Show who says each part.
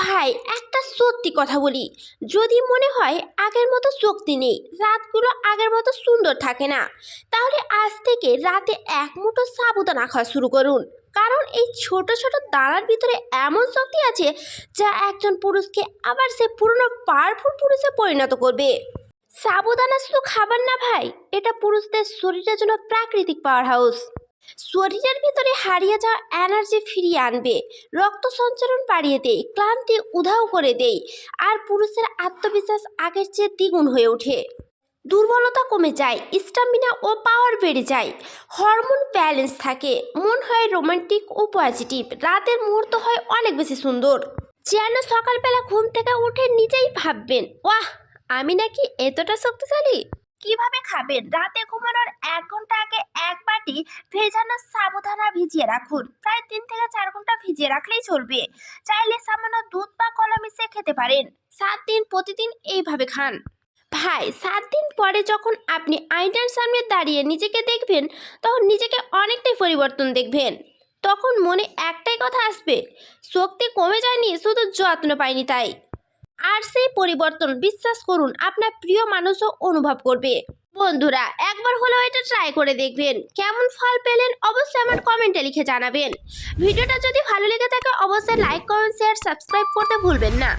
Speaker 1: ভাই, একটা সত্যি কথা বলি। যদি মনে হয় আগের মতো শক্তি নেই, রাতগুলো আগের মতো সুন্দর থাকে না, তাহলে আজ থেকে রাতে এক মুঠো সাবুদানা খাওয়া শুরু করুন। কারণ এই ছোট ছোট দানার ভিতরে এমন শক্তি আছে যা একজন পুরুষকে আবার সে পুরনো পাওয়ারফুল পুরুষে পরিণত করবে। সাবুদানা শুধু খাবার না ভাই, এটা পুরুষদের শরীরের জন্য প্রাকৃতিক পাওয়ার হাউস শরীরের ভিতরে হারিয়ে যাওয়া এনার্জি ফিরিয়ে আনবে, রক্ত সঞ্চালন বাড়িয়ে দেয়, ক্লান্তি উধাও করে দেয়, আর পুরুষের আত্মবিশ্বাস আগের চেয়ে দ্বিগুণ হয়ে ওঠে। দুর্বলতা কমে যায় স্টামিনা ও পাওয়ার বেড়ে যায় হরমোন ব্যালেন্স থাকে, মন হয় রোমান্টিক ও পজিটিভ রাতের মুহূর্ত হয় অনেক বেশি সুন্দর। যেন সকালবেলা ঘুম থেকে উঠে নিজেই ভাববেন, ওয়াহ, আমি নাকি এতটা শক্তিশালী? কীভাবে খাবেন? রাতে ঘুমানোর এক ঘণ্টা আগে এক বাটি ভেজানো সাবুদানা ভিজিয়ে রাখুন। প্রায় তিন থেকে চার ঘণ্টা ভিজিয়ে রাখলেই চলবে। চাইলে সামান্য দুধ বা কলা মিশিয়ে খেতে পারেন। সাত দিন প্রতিদিন এইভাবে খান। ভাই, সাত দিন পরে যখন আপনি আয়নার সামনে দাঁড়িয়ে নিজেকে দেখবেন, তখন নিজেকে অনেকটাই পরিবর্তন দেখবেন। তখন মনে একটাই কথা আসবে, শক্তি কমে যায়নি, শুধু যত্ন পাইনি তাই। আর সেই পরিবর্তন বিশ্বাস করুন, আপনার প্রিয় মানুষও অনুভব করবে। বন্ধুরা, একবার হলেও এটা ট্রাই করে দেখবেন। কেমন ফল পেলেন অবশ্যই আমার কমেন্টে লিখে জানাবেন। ভিডিওটা যদি ভালো লেগে থাকে, অবশ্যই লাইক কমেন্ট শেয়ার সাবস্ক্রাইব করতে ভুলবেন না।